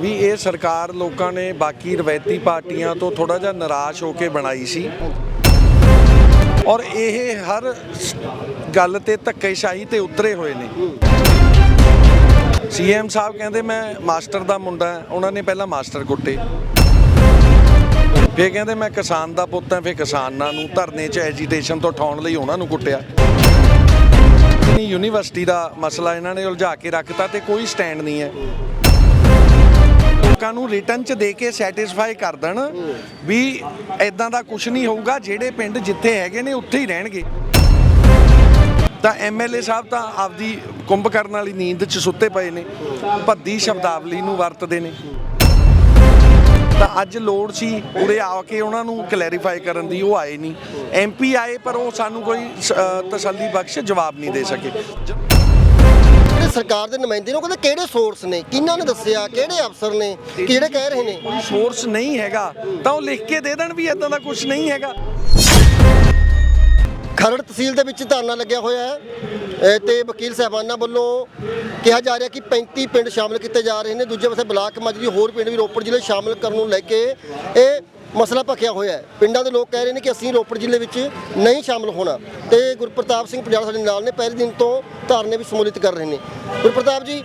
ਵੀ ਇਹ ਸਰਕਾਰ ਲੋਕਾਂ ਨੇ ਬਾਕੀ ਰਵਾਇਤੀ ਪਾਰਟੀਆਂ ਤੋਂ ਥੋੜਾ ਜਿਹਾ ਨਿਰਾਸ਼ ਹੋ ਕੇ ਬਣਾਈ ਸੀ। ਔਰ ਇਹ ਹਰ ਗੱਲ ਤੇ ਧੱਕੇਸ਼ਾਹੀ ਤੇ ਉਤਰੇ ਹੋਏ ਨੇ। ਸੀਐਮ ਸਾਹਿਬ ਕਹਿੰਦੇ, ਮੈਂ ਮਾਸਟਰ ਦਾ ਮੁੰਡਾ ਉਹਨਾਂ ਨੇ ਪਹਿਲਾਂ ਮਾਸਟਰ ਕੁੱਟੇ। ਫੇਰ ਕਹਿੰਦੇ, ਮੈਂ ਕਿਸਾਨ ਦਾ ਪੁੱਤ ਹਾਂ। ਫੇਰ ਕਿਸਾਨਾਂ ਨੂੰ ਧਰਨੇ 'ਚ ਐਜੀਟੇਸ਼ਨ ਤੋਂ ਉਠਾਉਣ ਲਈ ਉਹਨਾਂ ਨੂੰ ਕੁੱਟਿਆ। ਯੂਨੀਵਰਸਿਟੀ ਦਾ ਮਸਲਾ ਇਹਨਾਂ ਨੇ ਉਲਝਾ ਕੇ ਰੱਖਤਾ ਤੇ ਕੋਈ ਸਟੈਂਡ ਨਹੀਂ ਹੈ। ਲੋਕਾਂ ਨੂੰ ਰਿਟਰਨ ਚ ਦੇ ਕੇ ਸੈਟੀਸਫਾਈ ਕਰ ਦੇਣ ਵੀ ਐਦਾਂ ਦਾ ਕੁਝ ਨਹੀਂ ਹੋਊਗਾ, ਜਿਹੜੇ ਪਿੰਡ ਜਿੱਥੇ ਹੈਗੇ ਨੇ ਉੱਥੇ ਹੀ ਰਹਿਣਗੇ। ਤਾਂ ਐਮਐਲਏ ਸਾਹਿਬ ਤਾਂ ਆਪਦੀ ਕੁੰਭ ਕਰਨ ਵਾਲੀ ਨੀਂਦ 'ਚ ਸੁੱਤੇ ਪਏ ਨੇ, ਭੱਦੀ ਸ਼ਬਦਾਵਲੀ ਨੂੰ ਵਰਤਦੇ ਨੇ। ਤਾਂ ਅੱਜ ਲੋੜ ਸੀ ਉਰੇ ਆ ਕੇ ਉਹਨਾਂ ਨੂੰ ਕਲੈਰੀਫਾਈ ਕਰਨ ਦੀ, ਉਹ ਆਏ ਨਹੀਂ। ਐਮਪੀ ਆਏ, ਪਰ ਉਹ ਸਾਨੂੰ ਕੋਈ ਤਸੱਲੀ ਬਖਸ਼ ਜਵਾਬ ਨਹੀਂ ਦੇ ਸਕੇ। ਸਰਕਾਰ ਦੇ ਨੁਮਾਇੰਦੇ ਨੇ ਉਹ ਕਹਿੰਦੇ ਕਿਹੜੇ ਸੋਰਸ ਨੇ? ਕਿਹਨਾਂ ਨੇ ਦੱਸਿਆ? ਕਿਹੜੇ ਅਫਸਰ ਨੇ? ਕਿ ਜਿਹੜੇ ਕਹਿ ਰਹੇ ਨੇ? ਕੋਈ ਸੋਰਸ ਨਹੀਂ ਹੈਗਾ। ਤਾਂ ਉਹ ਲਿਖ ਕੇ ਦੇ ਦੇਣ ਵੀ ਇਦਾਂ ਦਾ ਕੁਝ ਨਹੀਂ ਹੈਗਾ। ਖਰੜ ਤਹਿਸੀਲ ਦੇ ਵਿੱਚ ਧਰਨਾ ਲੱਗਿਆ ਹੋਇਆ ਹੈ। ਤੇ ਵਕੀਲ ਸਾਹਿਬਾਨਾਂ ਵੱਲੋਂ ਕਿਹਾ ਜਾ ਰਿਹਾ ਕਿ 35 ਪਿੰਡ ਸ਼ਾਮਲ ਕੀਤੇ ਜਾ ਰਹੇ ਨੇ। ਦੂਜੇ ਪਾਸੇ ਬਲਾਕ ਮਾਜਰੀ ਹੋਰ ਪਿੰਡ ਵੀ ਰੋਪੜ ਜ਼ਿਲ੍ਹੇ ਸ਼ਾਮਲ ਕਰਨ ਨੂੰ ਲੈ ਕੇ ਇਹ ਮਸਲਾ ਭਖਿਆ ਹੋਇਆ ਹੈ। ਪਿੰਡਾਂ ਦੇ ਲੋਕ ਕਹਿ ਰਹੇ ਨੇ ਕਿ ਅਸੀਂ ਰੋਪੜ ਜ਼ਿਲ੍ਹੇ ਵਿੱਚ ਨਹੀਂ ਸ਼ਾਮਲ ਹੋਣਾ। ਤੇ ਗੁਰਪ੍ਰਤਾਪ ਸਿੰਘ ਪਟਿਆਲਾ ਸਾਡੇ ਨਾਲ ਨੇ, ਪਹਿਲੇ ਦਿਨ ਤੋਂ ਧਰਨੇ ਵਿੱਚ ਸਮੂਲਿਤ ਕਰ ਰਹੇ ਨੇ। ਗੁਰਪ੍ਰਤਾਪ ਜੀ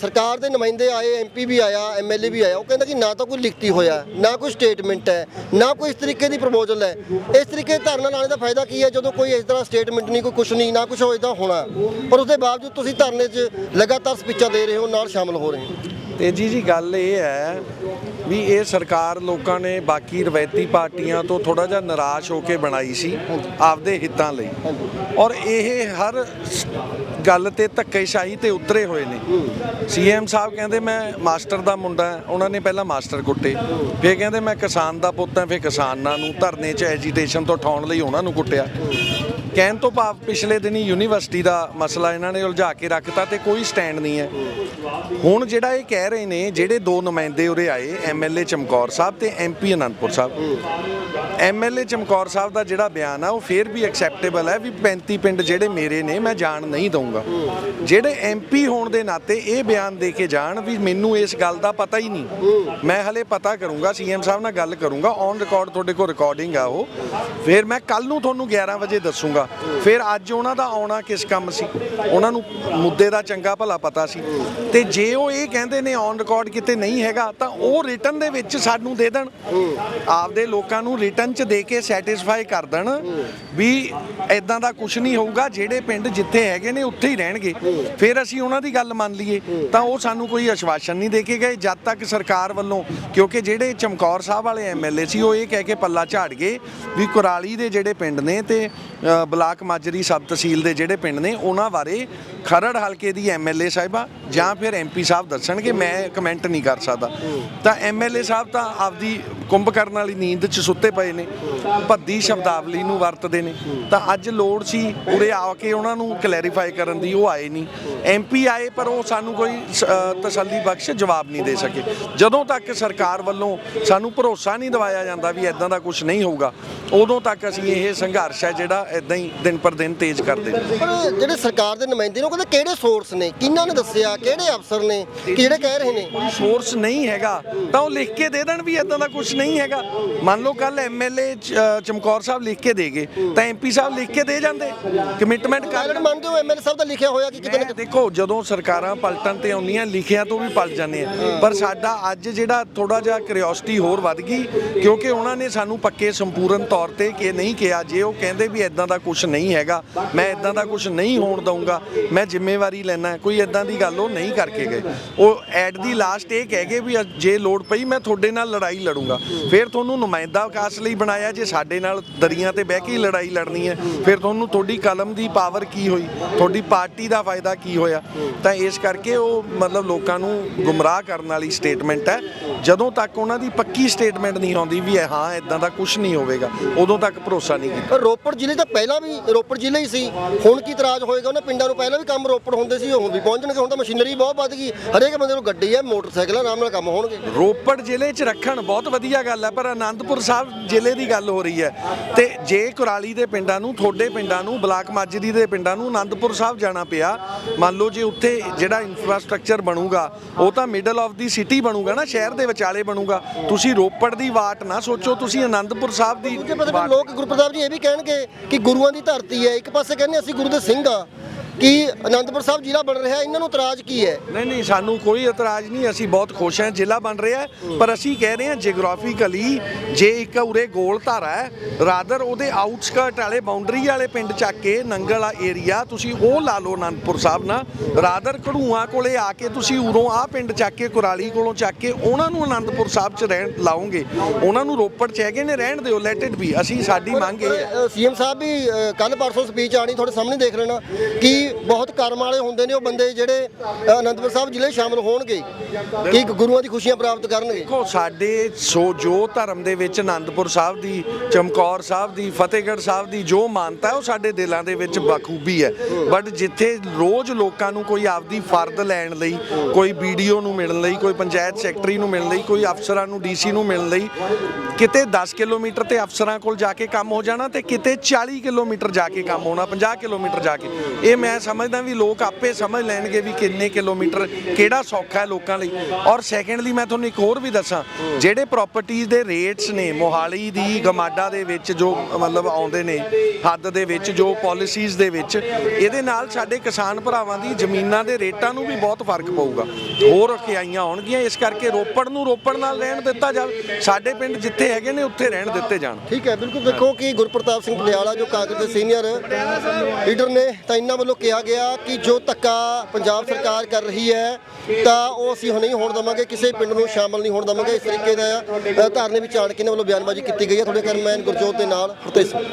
ਸਰਕਾਰ ਦੇ ਨੁਮਾਇੰਦੇ ਆਏ ਐਮਪੀ ਵੀ ਆਇਆ ਐਮਐਲਏ ਵੀ ਆਇਆ। ਉਹ ਕਹਿੰਦਾ ਕਿ ਨਾ ਤਾਂ ਕੋਈ ਲਿਖਤੀ ਹੋਇਆ, ਨਾ ਕੋਈ ਸਟੇਟਮੈਂਟ ਹੈ, ਨਾ ਕੋਈ ਇਸ ਤਰੀਕੇ ਦੀ ਪ੍ਰਪੋਜ਼ਲ ਹੈ। ਇਸ ਤਰੀਕੇ ਧਰਨਾ ਲਾਣੇ ਦਾ ਫਾਇਦਾ ਕੀ ਹੈ? ਜਦੋਂ ਕੋਈ ਇਸ ਤਰ੍ਹਾਂ ਸਟੇਟਮੈਂਟ ਨਹੀਂ, ਕੋਈ ਕੁਝ ਨਹੀਂ, ਨਾ ਕੁਝ ਹੋ ਇਦਾਂ ਹੋਣਾ। ਪਰ ਉਸ ਦੇ ਬਾਵਜੂਦ ਤੁਸੀਂ ਧਰਨੇ 'ਚ ਲਗਾਤਾਰ ਸਪੀਚਾਂ ਦੇ ਰਹੇ ਹੋ, ਨਾਲ ਸ਼ਾਮਲ ਹੋ ਰਹੇ ਹੋ। ਤੇਜੀ ਜੀ ਗੱਲ ਇਹ ਹੈ ਵੀ ਇਹ ਸਰਕਾਰ ਲੋਕਾਂ ਨੇ ਬਾਕੀ ਰਵਾਇਤੀ ਪਾਰਟੀਆਂ ਤੋਂ ਥੋੜਾ ਜਿਹਾ ਨਿਰਾਸ਼ ਹੋ ਕੇ ਬਣਾਈ ਸੀ ਆਪਦੇ ਹਿੱਤਾਂ ਲਈ। ਔਰ ਇਹ ਹਰ ਗੱਲ ਤੇ ਧੱਕੇਸ਼ਾਹੀ ਤੇ ਉਤਰੇ ਹੋਏ ਨੇ। ਸੀਐਮ ਸਾਹਿਬ ਕਹਿੰਦੇ, ਮੈਂ ਮਾਸਟਰ ਦਾ ਮੁੰਡਾ ਉਹਨਾਂ ਨੇ ਪਹਿਲਾਂ ਮਾਸਟਰ ਕੁੱਟੇ। ਫਿਰ ਕਹਿੰਦੇ, ਮੈਂ ਕਿਸਾਨ ਦਾ ਪੁੱਤ ਹਾਂ, ਫਿਰ ਕਿਸਾਨਾਂ ਨੂੰ ਧਰਨੇ 'ਚ ਐਜੀਟੇਸ਼ਨ ਤੋਂ ਉਠਾਉਣ ਲਈ ਉਹਨਾਂ ਨੂੰ ਕੁੱਟਿਆ। ਕਹਿਣ ਤੋਂ ਭਾਵ ਪਿਛਲੇ ਦਿਨੀ ਯੂਨੀਵਰਸਿਟੀ ਦਾ ਮਸਲਾ ਇਹਨਾਂ ਨੇ ਉਲਝਾ ਕੇ ਰੱਖਤਾ ਤੇ ਕੋਈ ਸਟੈਂਡ ਨਹੀਂ ਹੈ। ਹੁਣ ਜਿਹੜਾ ਇਹ ਕਹਿ ਰਹੇ ਨੇ, ਜਿਹੜੇ ਦੋ ਨੁਮਾਇੰਦੇ ਉਰੇ ਆਏ ਐਮਐਲਏ ਚਮਕੌਰ ਸਾਹਿਬ ਤੇ ਐਮਪੀ ਅਨੰਦਪੁਰ ਸਾਹਿਬ ਐਮਐਲਏ ਚਮਕੌਰ ਸਾਹਿਬ ਦਾ ਜਿਹੜਾ ਬਿਆਨ ਆ, ਉਹ ਫੇਰ ਵੀ ਐਕਸੈਪਟੇਬਲ ਹੈ ਵੀ 35 ਪਿੰਡ ਜਿਹੜੇ ਮੇਰੇ ਨੇ, ਮੈਂ ਜਾਣ ਨਹੀਂ ਦਊਂਗਾ। ਜਿਹੜੇ ਐਮਪੀ ਹੋਣ ਦੇ ਨਾਤੇ ਇਹ ਬਿਆਨ ਦੇ ਕੇ ਜਾਣ ਵੀ ਮੈਨੂੰ ਇਸ ਗੱਲ ਦਾ ਪਤਾ ਹੀ ਨਹੀਂ। ਮੈਂ ਹਲੇ ਪਤਾ ਕਰੂੰਗਾ ਸੀਐਮ ਸਾਹਿਬ ਨਾਲ ਗੱਲ ਕਰੂੰਗਾ ਔਨ ਰਿਕਾਰਡ ਤੁਹਾਡੇ ਕੋਲ ਰਿਕਾਰਡਿੰਗ ਆ ਉਹ। ਫਿਰ ਮੈਂ ਕੱਲ ਨੂੰ ਤੁਹਾਨੂੰ 11 ਵਜੇ ਦੱਸੂੰਗਾ। ਫਿਰ ਅੱਜ ਉਹਨਾਂ ਦਾ ਆਉਣਾ ਕਿਸ ਕੰਮ ਸੀ? ਉਹਨਾਂ ਨੂੰ ਮੁੱਦੇ ਦਾ ਚੰਗਾ ਭਲਾ ਪਤਾ ਸੀ। ਤੇ ਜੇ ਉਹ ਇਹ ਕਹਿੰਦੇ ਨੇ ਔਨ ਰਿਕਾਰਡ ਕਿਤੇ ਨਹੀਂ ਹੈਗਾ, ਤਾਂ ਉਹ ਰਿਟਰਨ ਦੇ ਵਿੱਚ ਸਾਨੂੰ ਦੇ ਦੇਣ। ਆਪਦੇ ਲੋਕਾਂ ਨੂੰ ਰਿਟਰਨ ਚ ਦੇ ਕੇ ਸੈਟੀਸਫਾਈ ਕਰ ਦੇਣ ਵੀ ਐਦਾਂ ਦਾ ਕੁਝ ਨਹੀਂ ਹੋਊਗਾ, ਜਿਹੜੇ ਪਿੰਡ ਜਿੱਥੇ ਹੈਗੇ ਨੇ ਉੱਥੇ ਹੀ ਰਹਿਣਗੇ। ਫਿਰ ਅਸੀਂ ਉਹਨਾਂ ਦੀ ਗੱਲ ਮੰਨ ਲਈਏ, ਤਾਂ ਉਹ ਸਾਨੂੰ ਕੋਈ ਅਸ਼ਵਾਸਨ ਨਹੀਂ ਦੇ ਕੇ ਗਏ, ਜਦ ਤੱਕ ਸਰਕਾਰ ਵੱਲੋਂ, ਕਿਉਂਕਿ ਜਿਹੜੇ ਚਮਕੌਰ ਸਾਹਿਬ ਵਾਲੇ ਐਮਐਲਏ ਸੀ, ਉਹ ਇਹ ਕਹਿ ਕੇ ਪੱਲਾ ਝਾੜ ਗਏ ਵੀ ਕੁਰਾਲੀ ਦੇ ਜਿਹੜੇ ਪਿੰਡ ਨੇ ਤੇ ਬਲਾਕ ਮਾਜਰੀ ਸਬ ਤਹਿਸੀਲ ਦੇ ਜਿਹੜੇ ਪਿੰਡ ਨੇ, ਉਹਨਾਂ ਬਾਰੇ ਖਰੜ ਹਲਕੇ ਦੀ ਐਮਐਲਏ ਸਾਹਿਬਾ ਜਾਂ ਫਿਰ ਐਮਪੀ ਸਾਹਿਬ ਦੱਸਣਗੇ, ਮੈਂ ਕਮੈਂਟ ਨਹੀਂ ਕਰ ਸਕਦਾ। ਤਾਂ ਐਮਐਲਏ ਸਾਹਿਬ ਤਾਂ ਆਪਦੀ ਕੁੰਭ ਕਰਨ ਵਾਲੀ ਨੀਂਦ 'ਚ ਸੁੱਤੇ ਪਏ ਨੇ, ਭੱਦੀ ਸ਼ਬਦਾਵਲੀ ਨੂੰ ਵਰਤਦੇ ਨੇ। ਤਾਂ ਅੱਜ ਲੋੜ ਸੀ ਉਰੇ ਆ ਕੇ ਉਹਨਾਂ ਨੂੰ ਕਲੈਰੀਫਾਈ ਕਰਨ ਦੀ, ਉਹ ਆਏ ਨਹੀਂ। ਐਮਪੀ ਆਏ, ਪਰ ਉਹ ਸਾਨੂੰ ਕੋਈ ਸ- ਤਸੱਲੀ ਬਖਸ਼ ਜਵਾਬ ਨਹੀਂ ਦੇ ਸਕੇ। ਜਦੋਂ ਤੱਕ ਸਰਕਾਰ ਵੱਲੋਂ ਸਾਨੂੰ ਭਰੋਸਾ ਨਹੀਂ ਦਿਵਾਇਆ ਜਾਂਦਾ ਵੀ ਐਦਾਂ ਦਾ ਕੁਝ ਨਹੀਂ ਹੋਊਗਾ, ਉਦੋਂ ਤੱਕ ਅਸੀਂ ਇਹ ਸੰਘਰਸ਼ ਹੈ ਜਿਹੜਾ ਐਦਾਂ ਹੀ ਦਿਨ ਪਰ ਦਿਨ ਤੇਜ਼ ਕਰਦੇ ਰਹੇ ਪਰ ਜਿਹੜੇ ਸਰਕਾਰ ਦੇ ਨੁਮਾਇੰਦੇ ਨੇ ਉਹ ਕਹਿੰਦੇ ਕਿਹੜੇ ਸੋਰਸ ਨੇ? ਕਿਹਨਾਂ ਨੇ ਦੱਸਿਆ? ਕਿਹੜੇ ਅਫਸਰ ਨੇ? ਕਿ ਜਿਹੜੇ ਕਹਿ ਰਹੇ ਨੇ? ਕੋਈ ਸੋਰਸ ਨਹੀਂ ਹੈਗਾ। ਤਾਂ ਉਹ ਲਿਖ ਕੇ ਦੇ ਦੇਣ ਵੀ ਇਦਾਂ ਦਾ ਕੁਝ ਨਹੀਂ ਹੈਗਾ। ਮੰਨ ਲਓ ਕੱਲ ਐਮਐਲਏ ਚਮਕੌਰ ਸਾਹਿਬ ਲਿਖ ਕੇ ਦੇ ਗਏ। ਤਾਂ ਐਮਪੀ ਸਾਹਿਬ ਲਿਖ ਕੇ ਦੇ ਜਾਂਦੇ। ਕਮਿਟਮੈਂਟ ਕਰ ਮੰਨਦੇ ਹੋ ਐਮਐਲਏ ਸਾਹਿਬ ਦਾ ਲਿਖਿਆ ਹੋਇਆ ਕਿ ਕਿਤੇ ਨਾ ਦੇਖੋ ਜਦੋਂ ਸਰਕਾਰਾਂ ਪਲਟਣ ਤੇ ਆਉਂਦੀਆਂ ਲਿਖਿਆ ਤੋਂ ਵੀ ਪਲਟ ਜਾਂਦੇ ਆ। ਪਰ ਸਾਡਾ ਅੱਜ ਜਿਹੜਾ ਥੋੜਾ ਜਿਹਾ ਕਿਉਰਿਓਸਿਟੀ ਹੋਰ ਵੱਧ ਗਈ ਕਿਉਂਕਿ ਉਹਨਾਂ ਨੇ ਸਾਨੂੰ ਪੱਕੇ ਸੰਪੂਰਨ ਤੌਰ ਤੇ ਕਿ ਨਹੀਂ ਕਿਹਾ ਜੇ ਉਹ ਕਹਿੰਦੇ ਵੀ ਇਦਾਂ ਦਾ ਕੁਝ ਨਹੀਂ ਹੈਗਾ। ਮੈਂ ਇਦਾਂ ਦਾ ਕੁਝ ਨਹੀਂ ਹੋਣ ਦਊਂਗਾ। ਮੈਂ ਜ਼ਿੰਮੇਵਾਰੀ ਲੈਣਾ ਕੋਈ ਇਦਾਂ ਦੀ ਗੱਲ ਉਹ ਨਹੀਂ ਕਰਕੇ ਗਏ। ਉਹ ਐਟ ਦੀ ਲਾਸਟ ਇਹ ਕਹਿ ਗਏ ਵੀ ਜੇ ਲੋੜ ਪਈ ਮੈਂ ਤੁਹਾਡੇ ਨਾਲ ਲੜਾਈ ਲੜੂੰਗਾ। ਫਿਰ ਤੁਹਾਨੂੰ ਨੁਮਾਇੰਦਾ ਵਿਕਾਸ ਲਈ ਬਣਾਇਆ ਜੇ ਸਾਡੇ ਨਾਲ ਦਰੀਆਂ ਤੇ ਬਹਿ ਕੇ ਲੜਾਈ ਲੜਨੀ ਹੈ। ਫਿਰ ਤੁਹਾਨੂੰ ਤੁਹਾਡੀ ਕਲਮ ਦੀ ਪਾਵਰ ਕੀ ਹੋਈ? ਤੁਹਾਡੀ ਪਾਰਟੀ ਦਾ ਫਾਇਦਾ ਕੀ ਹੋਇਆ? ਤਾਂ ਇਸ ਕਰਕੇ ਉਹ ਮਤਲਬ ਲੋਕਾਂ ਨੂੰ ਗੁੰਮਰਾਹ ਕਰਨ ਵਾਲੀ ਸਟੇਟਮੈਂਟ ਹੈ। ਜਦੋਂ ਤੱਕ ਉਹਨਾਂ ਦੀ ਪੱਕੀ ਸਟੇਟਮੈਂਟ ਨਹੀਂ ਆਉਂਦੀ ਵੀ ਹਾਂ, ਇਦਾਂ ਦਾ ਕੁਝ ਨਹੀਂ ਹੋਵੇਗਾ, ਉਦੋਂ ਤੱਕ ਭਰੋਸਾ ਨਹੀਂ ਕੀਤਾ। ਰੋਪੜ ਜ਼ਿਲ੍ਹੇ ਦਾ ਨਾ ਪਹਿਲਾਂ ਵੀ ਰੋਪੜ ਜ਼ਿਲ੍ਹਾ ਹੀ ਸੀ। ਹੁਣ ਕੀ ਇਤਰਾਜ਼ ਹੋਏਗਾ? ਉਹਨਾਂ ਪਿੰਡਾਂ ਨੂੰ ਪਹਿਲਾਂ ਵੀ ਕੰਮ ਰੋਪੜ ਹੁੰਦੇ ਸੀ ਹੁਣ ਵੀ ਪਹੁੰਚਣਗੇ। ਹੁਣ ਤਾਂ ਮਸ਼ੀਨਰੀ ਬਹੁਤ ਵੱਧ ਗਈ। ਹਰੇਕ ਬੰਦੇ ਨੂੰ ਗੱਡੀ ਹੈ ਮੋਟਰਸਾਈਕਲ ਆਰਾਮ ਨਾਲ ਕੰਮ ਹੋਣਗੇ। ਰੋਪੜ ਜ਼ਿਲ੍ਹੇ 'ਚ ਰੱਖਣ ਬਹੁਤ ਵਧੀਆ ਗੱਲ ਹੈ ਪਰ ਆਨੰਦਪੁਰ ਸਾਹਿਬ ਜ਼ਿਲ੍ਹੇ ਦੀ ਗੱਲ ਹੋ ਰਹੀ ਹੈ। ਤੇ ਜੇ ਕੁਰਾਲੀ ਦੇ ਪਿੰਡਾਂ ਨੂੰ ਤੁਹਾਡੇ ਪਿੰਡਾਂ ਨੂੰ ਬਲਾਕ ਮਾਜਰੀ ਦੇ ਪਿੰਡਾਂ ਨੂੰ ਆਨੰਦਪੁਰ ਸਾਹਿਬ ਜਾਣਾ ਪਿਆ ਮੰਨ ਲਓ ਜੇ ਉੱਥੇ ਜਿਹੜਾ ਇਨਫਰਾਸਟ੍ਰਕਚਰ ਬਣੂਗਾ ਉਹ ਤਾਂ ਮਿਡਲ ਆਫ ਦੀ ਸਿਟੀ ਬਣੂਗਾ ਨਾ ਸ਼ਹਿਰ ਦੇ ਵਿਚਾਲੇ ਬਣੂਗਾ। ਤੁਸੀਂ ਰੋਪੜ ਦੀ ਵਾਟ ਨਾ ਸੋਚੋ ਤੁਸੀਂ ਆਨੰਦਪੁਰ ਸਾਹਿਬ ਦੀ ਲੋਕ ਗੁਰਪ੍ਰਤਾਪ ਜੀ ਇਹ ਵੀ ਕਹਿਣਗੇ ਕਿ ਗੁਰੂਆਂ ਦੀ ਧਰਤੀ ਹੈ। ਇੱਕ ਪਾਸੇ ਕਹਿੰਦੇ ਅਸੀਂ ਗੁਰੂ ਦੇ ਸਿੰਘ ਆ। ਕਿ ਅਨੰਦਪੁਰ ਸਾਹਿਬ ਜ਼ਿਲ੍ਹਾ ਬਣ ਰਿਹਾ ਇਹਨਾਂ ਨੂੰ ਇਤਰਾਜ਼ ਕੀ ਹੈ? ਨਹੀਂ ਨਹੀਂ ਸਾਨੂੰ ਕੋਈ ਇਤਰਾਜ਼ ਨਹੀਂ ਅਸੀਂ ਬਹੁਤ ਖੁਸ਼ ਹਾਂ ਜ਼ਿਲ੍ਹਾ ਬਣ ਰਿਹਾ ਹੈ, ਪਰ ਅਸੀਂ ਕਹਿ ਰਹੇ ਹਾਂ ਜੀਓਗ੍ਰਾਫੀਕਲੀ ਜੇ ਇੱਕ ਉਰੇ ਗੋਲ ਧਾਰਾ ਹੈ ਰਾਦਰ ਉਹਦੇ ਆਊਟਸਕਰਟ ਵਾਲੇ ਬਾਉਂਡਰੀ ਵਾਲੇ ਪਿੰਡ ਚੱਕ ਕੇ ਨੰਗਲ ਵਾਲਾ ਏਰੀਆ ਤੁਸੀਂ ਉਹ ਲਾ ਲਓ ਅਨੰਦਪੁਰ ਸਾਹਿਬ ਨਾਲ ਰਾਦਰ ਘੜੂਆਂ ਕੋਲੇ ਆ ਕੇ ਤੁਸੀਂ ਉਰੋਂ ਆਹ ਪਿੰਡ ਚੱਕ ਕੇ ਕੁਰਾਲੀ ਕੋਲੋਂ ਚੱਕ ਕੇ ਉਹਨਾਂ ਨੂੰ ਅਨੰਦਪੁਰ ਸਾਹਿਬ 'ਚ ਰਹਿਣ ਲਾਓਗੇ ਉਹਨਾਂ ਨੂੰ ਰੋਪੜ 'ਚ ਹੈਗੇ ਨੇ ਰਹਿਣ ਦਿਓ ਲੈਟ ਇਟ ਬੀ ਅਸੀਂ ਸਾਡੀ ਮੰਗ ਇਹ ਹੈ। ਸੀਐਮ ਸਾਹਿਬ ਵੀ ਕੱਲ ਪਰਸੋਂ ਸਪੀਚ ਆਣੀ ਤੁਹਾਡੇ ਸਾਹਮਣੇ ਦੇਖ ਲੈਣਾ ਕਿ ਬਹੁਤ ਕਰਮ ਵਾਲੇ ਹੁੰਦੇ ਨੇ, ਉਹ ਬੰਦੇ ਜਿਹੜੇ ਅਨੰਦਪੁਰ ਸਾਹਿਬ ਜ਼ਿਲ੍ਹੇ ਸ਼ਾਮਲ ਹੋਣਗੇ, ਕਿ ਗੁਰੂਆਂ ਦੀ ਖੁਸ਼ੀਆਂ ਪ੍ਰਾਪਤ ਕਰਨਗੇ। ਦੇਖੋ, ਸਾਡੇ ਸੋ ਜੋ ਧਰਮ ਦੇ ਵਿੱਚ ਆਨੰਦਪੁਰ ਸਾਹਿਬ ਦੀ, ਚਮਕੌਰ ਸਾਹਿਬ ਦੀ, ਫਤਿਹਗੜ੍ਹ ਸਾਹਿਬ ਦੀ ਜੋ ਮਾਨਤਾ ਹੈ, ਉਹ ਸਾਡੇ ਦਿਲਾਂ ਦੇ ਵਿੱਚ ਬਖੂਬੀ ਹੈ। ਬਟ ਜਿੱਥੇ ਰੋਜ਼ ਲੋਕਾਂ ਨੂੰ ਕੋਈ ਆਪਦੀ ਫਰਦ ਲੈਣ ਲਈ, ਕੋਈ ਵੀਡੀਓ ਨੂੰ ਮਿਲਣ ਲਈ, ਕੋਈ ਪੰਚਾਇਤ ਸੈਕਟਰੀ ਨੂੰ ਮਿਲਣ ਲਈ, ਕੋਈ ਅਫਸਰਾਂ ਨੂੰ ਡੀਸੀ ਨੂੰ ਮਿਲਣ ਲਈ, ਕਿਤੇ 10 ਕਿਲੋਮੀਟਰ ਤੇ ਅਫਸਰਾਂ ਕੋਲ ਜਾ ਕੇ ਕੰਮ ਹੋ ਜਾਣਾ ਤੇ ਕਿਤੇ 40 ਕਿਲੋਮੀਟਰ ਜਾ ਕੇ ਕੰਮ ਹੋਣਾ 50 ਕਿਲੋਮੀਟਰ ਜਾ ਕੇ। ਇਹ ਮੈਂ ਮੈਂ ਸਮਝਦਾ ਵੀ ਲੋਕ ਆਪੇ ਸਮਝ ਲੈਣਗੇ ਵੀ ਕਿੰਨੇ ਕਿਲੋਮੀਟਰ ਕਿਹੜਾ ਸੌਖਾ ਹੈ ਲੋਕਾਂ ਲਈ। ਔਰ ਸੈਕੰਡਲੀ ਮੈਂ ਤੁਹਾਨੂੰ ਇੱਕ ਹੋਰ ਵੀ ਦੱਸਾਂ, ਜਿਹੜੇ ਪ੍ਰਾਪਰਟੀਆਂ ਦੇ ਰੇਟਸ ਨੇ, ਮੋਹਾਲੀ ਦੀ, ਗਮਾਡਾ ਦੇ ਵਿੱਚ ਜੋ ਮਤਲਬ ਆਉਂਦੇ ਨੇ, ਹੱਦ ਦੇ ਵਿੱਚ, ਜੋ ਪਾਲਿਸੀਜ਼ ਦੇ ਵਿੱਚ, ਇਹਦੇ ਨਾਲ ਸਾਡੇ ਕਿਸਾਨ ਭਰਾਵਾਂ ਦੀ ਜ਼ਮੀਨਾਂ ਦੇ ਰੇਟਾਂ ਨੂੰ ਵੀ ਬਹੁਤ ਫ਼ਰਕ ਪਊਗਾ। ਹੋਰ ਰਖਿਆਈਆਂ ਆਉਣਗੀਆਂ, ਇਸ ਕਰਕੇ ਰੋਪੜ ਨੂੰ ਰੋਪੜ ਨਾਲ ਰਹਿਣ ਦਿੱਤਾ ਜਾਵੇ। ਸਾਡੇ ਪਿੰਡ ਜਿੱਥੇ ਹੈਗੇ ਨੇ, ਉੱਥੇ ਰਹਿਣ ਦਿੱਤੇ ਜਾਣ। ਠੀਕ ਹੈ, ਬਿਲਕੁਲ ਦੇਖੋ ਕਿ ਗੁਰਪ੍ਰਤਾਪ ਸਿੰਘ ਪਟਿਆਲਾ ਜੋ ਕਾਂਗਰਸ ਦੇ ਸੀਨੀਅਰ ਲੀਡਰ ਨੇ, ਤਾਂ ਇਹਨਾਂ ਵੱਲੋਂ ਕਿਹਾ ਗਿਆ ਕਿ ਜੋ ਧੱਕਾ ਪੰਜਾਬ ਸਰਕਾਰ ਕਰ ਰਹੀ ਹੈ, ਤਾਂ ਉਹ ਅਸੀਂ ਨਹੀਂ ਹੋਣ ਦਵਾਂਗੇ, ਕਿਸੇ ਪਿੰਡ ਨੂੰ ਸ਼ਾਮਲ ਨਹੀਂ ਹੋਣ ਦਵਾਂਗੇ। ਇਸ ਤਰੀਕੇ ਦਾ ਧਾਰਨੇ ਵਿੱਚ ਆਣ ਕੇ ਇਹਨਾਂ ਵੱਲੋਂ ਬਿਆਨਬਾਜ਼ੀ ਕੀਤੀ ਗਈ ਹੈ। ਤੁਹਾਡੇ ਕਰਮੈਨ ਗੁਰਜੋਤ ਦੇ ਨਾਲ ਫਤਿਹ ਸਿੰਘ।